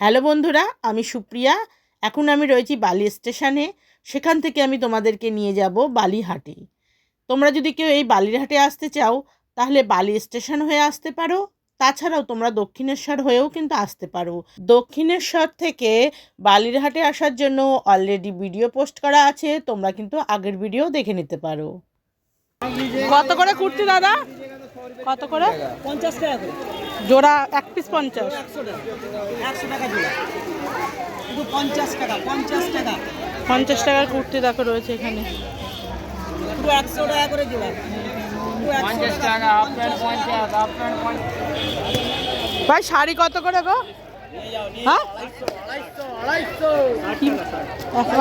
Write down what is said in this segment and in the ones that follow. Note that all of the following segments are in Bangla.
হ্যালো বন্ধুরা, আমি সুপ্রিয়া। এখন আমি রয়েছি বালি স্টেশনে। সেখান থেকে আমি তোমাদেরকে নিয়ে যাব বালিহাটে। তোমরা যদি কেউ এই বালিরহাটে আসতে চাও, তাহলে বালি স্টেশন হয়ে আসতে পারো। তাছাড়াও তোমরা দক্ষিণেশ্বর হয়েও কিন্তু আসতে পারো। দক্ষিণেশ্বর থেকে বালিরহাটে আসার জন্য অলরেডি ভিডিও পোস্ট করা আছে। তোমরা কিন্তু আগের ভিডিও দেখে নিতে পারো। কত করে কুর্তি দাদা? কত করে? পঞ্চাশ টাকা জোড়া এক পিস পঞ্চাশ। একশো টাকা একশো টাকা জোড়া। শুধু পঞ্চাশ টাকা পঞ্চাশ টাকা। পঞ্চাশ টাকার কুর্তি দেখো রয়েছে এখানে। একশো টাকা করে জোড়া। ভাই শাড়ি কত করে গো? হ্যাঁ?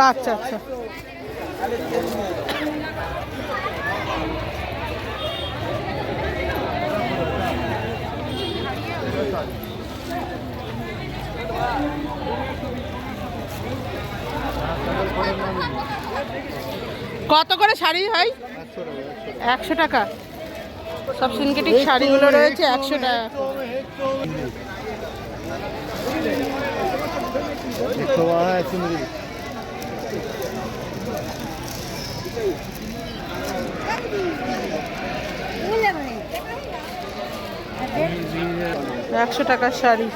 আচ্ছা আচ্ছা। কত করে শাড়ি ভাই? একশো টাকা। সব সিনকেটিক শাড়িগুলো রয়েছে, একশো টাকা। একশো টাকার শাড়ি।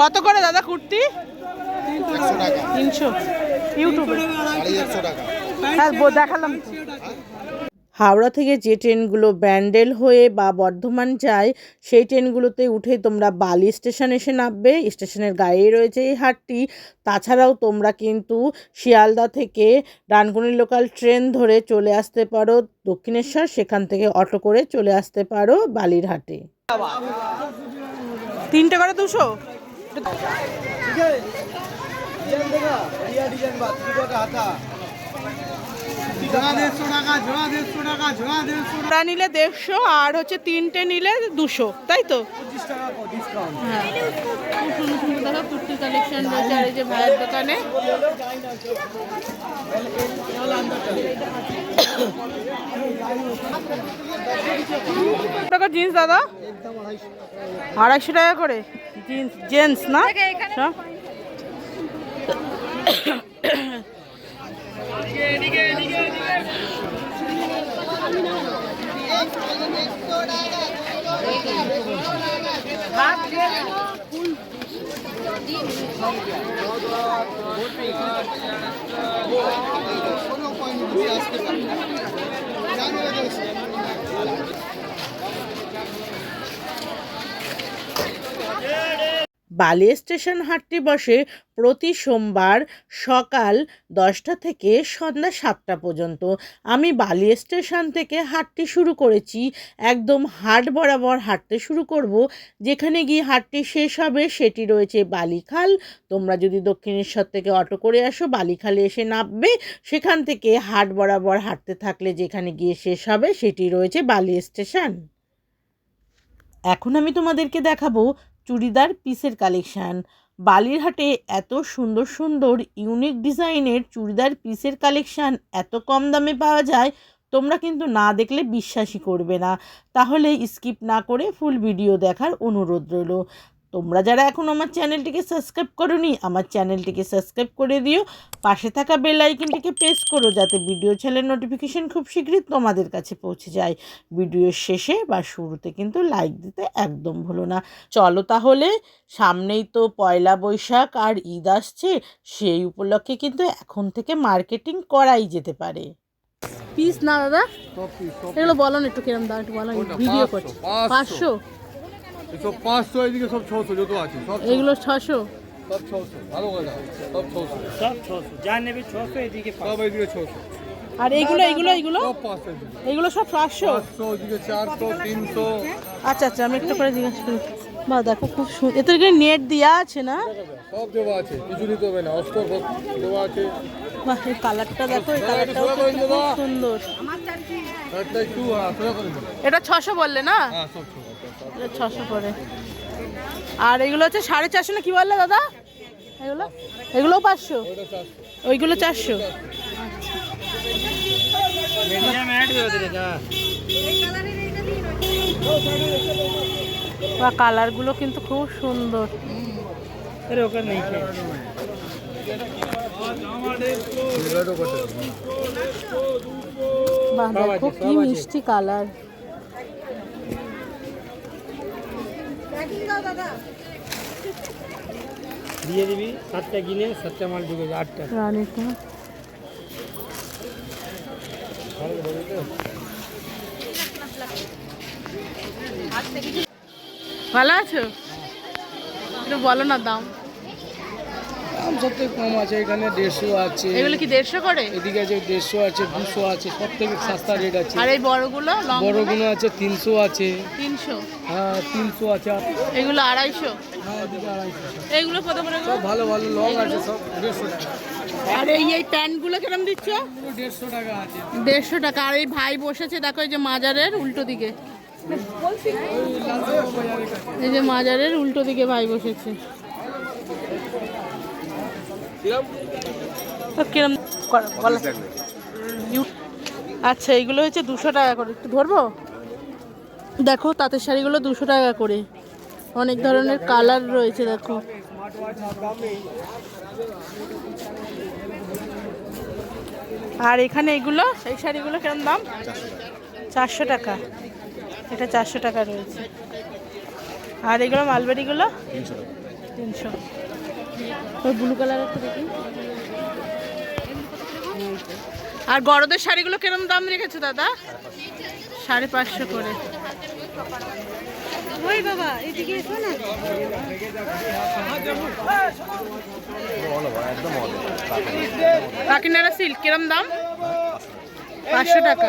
কত করে দাদা কুর্তি? তিনশো। ইউটিউবে। হ্যাঁ দেখালাম হাওড়া থেকে যে ট্রেনগুলো ব্যান্ডেল হয়ে বা বর্ধমান যায় সেই ট্রেনগুলোতে উঠে তোমরা বালি স্টেশন এসে নামবে। স্টেশনের গায়েই রয়েছে এই হাটটি। তাছাড়াও তোমরা কিন্তু শিয়ালদা থেকে ডানকুনি লোকাল ট্রেন ধরে চলে আসতে পারো। দক্ষিণেশ্বর সেখান থেকে অটো করে চলে আসতে পারো বালির হাটে তিনটে করে দুশো? দেড়শো টাকা জোড়া দেড়শো ওরা নিলে দেড়শো আর হচ্ছে তিনটে নিলে দুশো তাই তো? পঁচিশ টাকা হ্যাঁ। কালেকশন রয়েছে আর এই যে ভাইয়ের দোকানে। টাকা জিন্স দাদা? আড়াইশো টাকা করে? জিন্স জেন্টস না? সব? কোনো পয়েন্ট আসতে পারি বালি স্টেশন হাটটি বসে প্রতি সোমবার সকাল দশটা থেকে সন্ধ্যা সাতটা পর্যন্ত। আমি বালি স্টেশন থেকে হাটটি শুরু করেছি, একদম হাট বরাবর হাঁটতে শুরু করব। যেখানে গিয়ে হাটটি শেষ হবে সেটি রয়েছে বালিখাল। তোমরা যদি দক্ষিণেশ্বর থেকে অটো করে আসো, বালিখালে এসে নামবে। সেখান থেকে হাট বরাবর হাঁটতে থাকলে যেখানে গিয়ে শেষ হবে সেটি রয়েছে বালি স্টেশন। এখন আমি তোমাদেরকে দেখাবো চুড়িদার পিসের কালেকশান বালিরহাটে এত সুন্দর সুন্দর ইউনিক ডিজাইনের চুড়িদার পিসের কালেকশান এত কম দামে পাওয়া যায়, তোমরা কিন্তু না দেখলে বিশ্বাসই করবে না। তাহলে স্কিপ না করে ফুল ভিডিও দেখার অনুরোধ রইল। তোমরা যারা এখন আমার চ্যানেলটিকে সাবস্ক্রাইব করোনি আমার চ্যানেলটিকে সাবস্ক্রাইব করে দিও। পাশে থাকা বেল আইকনটিকে প্রেস করো যাতে ভিডিও চ্যানেল নোটিফিকেশন খুব শীঘ্রই তোমাদের কাছে পৌঁছে যায়। ভিডিওর শেষে বা শুরুতে কিন্তু লাইক দিতে একদম ভুলো না। চলো তাহলে সামনেই তো পয়লা বৈশাখ আর ঈদ আসছে সেই উপলক্ষে কিন্তু এখন থেকে মার্কেটিং করাই যেতে পারে। পিস না দাদা? এগুলো বলো না একটু কিরম দাম একটু বলো ভিডিও করছি। পাঁচশো? সব পাঁচশো এদিকে সব ছশো যত আছে সব এগুলো ছশো? সব ছশো ভালো করে সব ছশো। সব ছশো যা নেবে ছশো এদিকে সব এদিকে ছশো। আর এগুলো এগুলো এগুলো? সব পাঁচশো এদিকে। এগুলো সব পাঁচশো? পাঁচশো ওদিকে চারশো তিনশো। আচ্ছা আচ্ছা আমি একটু করে জিজ্ঞাসা করি। বা দেখো খুব সুন্দর এতে কি নেট দেওয়া আছে না? সব দেওয়া আছে কিছু নিতে হবে না অস্ত্র দেওয়া আছে। বাহ এই কালারটা দেখো এই খুব সুন্দর। হ্যাঁ। এটা ছশো বললে না? হ্যাঁ সব ছশো করে। আর এগুলো হচ্ছে সাড়ে চারশো না কি বললে দাদা? এগুলো? এগুলো পাঁচশো? ওইগুলো চারশো। বা কালারগুলো কিন্তু খুব সুন্দর। খুব কি মিষ্টি কালার। দিয়ে দিবি সাতটা কিনে সাতটা মাল ঢুকে যাবে আটটা। রানীটা ভালো আছো? একটু বলো না দাম। দাম সব থেকে কম আছে এখানে দেড়শো আছে। এগুলো কি দেড়শো করে? এদিকে আছে দেড়শো আছে দুশো আছে সব থেকে সস্তা রেট আছে। আর এই বড়গুলো বড়গুলো আছে তিনশো আছে। তিনশো? হ্যাঁ তিনশো আছে। এগুলো আড়াইশো? হ্যাঁ এদিকে আড়াইশো এইগুলো কত করে সব ভালো ভালো লং আছে সব দেড়শো আর এই এই প্যান্টগুলো কিরম দিচ্ছ? দেড়শো টাকা আছে। দেড়শো টাকা। আর এই ভাই বসেছে দেখো এই যে মাজারের উল্টো দিকে। এই যে মাজারের উল্টো দিকে ভাই বসেছে। কিরম? কর- আচ্ছা এইগুলো হচ্ছে দুশো টাকা করে। একটু ধরবো? দেখো তাঁতের শাড়িগুলো দুশো টাকা করে। অনেক ধরনের কালার রয়েছে দেখো। আর এখানে এগুলো এই শাড়িগুলো কেমন দাম? চারশো টাকা। এটা চারশো টাকা রয়েছে। আর এগুলো মালবেরিগুলো তিনশো। ওই ব্লু কালারের তো দেখি। আর গরদের শাড়িগুলো কিরম দাম রেখেছো দাদা? সাড়ে পাঁচশো করে। ওই বাবা এদিকে এসো না। কাকিনাড়া সিল্ক কিরম দাম? পাঁচশো টাকা।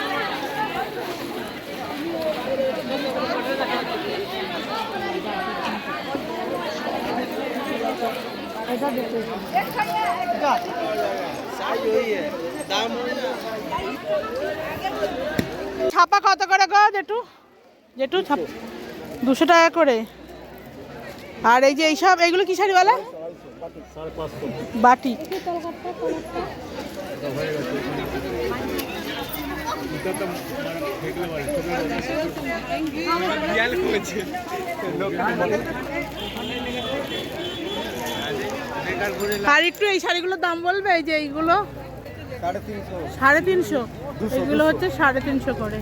ছাপা কত করে গো জেঠু? জেঠু, ছাপ দুশো টাকা করে। আর এই যে এইসব, এইগুলো কি শাড়ি বলে? বাটি আর একটু এই শাড়িগুলোর দাম বলবে? এই যে এইগুলো? সাড়ে তিনশো। এগুলো হচ্ছে সাড়ে তিনশো করে।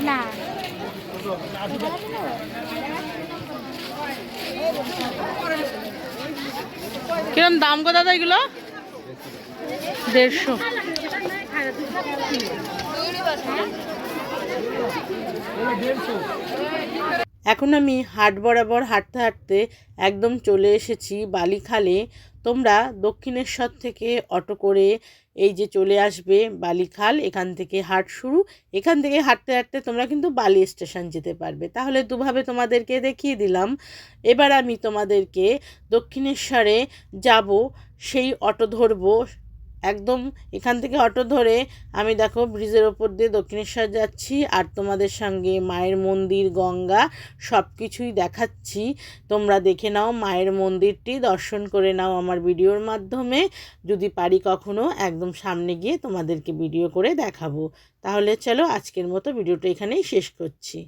না কিরম দাম গো দাদা এগুলো? দেড়শো। এখন আমি হাট বরাবর হাঁটতে হাঁটতে একদম চলে এসেছি বালিখালে। তোমরা দক্ষিণেশ্বর থেকে অটো করে এই যে চলে আসবে বালিখাল, এখান থেকে হাট শুরু। এখান থেকে হাঁটতে হাঁটতে তোমরা কিন্তু বালি স্টেশন যেতে পারবে। তাহলে দুভাবে তোমাদেরকে দেখিয়ে দিলাম। এবার আমি তোমাদেরকে দক্ষিণেশ্বরে যাব, সেই অটো ধরবো। একদম এখান থেকে অটো ধরে আমি দেখো ব্রিজের ওপর দিয়ে দক্ষিণেশ্বর যাচ্ছি আর তোমাদের সঙ্গে মায়ের মন্দির, গঙ্গা সব কিছুই দেখাচ্ছি। তোমরা দেখে নাও মায়ের মন্দিরটি, দর্শন করে নাও আমার ভিডিওর মাধ্যমে। যদি পারি কখনো একদম সামনে গিয়ে তোমাদেরকে ভিডিও করে দেখাবো। তাহলে চলো আজকের মতো ভিডিওটা এখানেই শেষ করছি।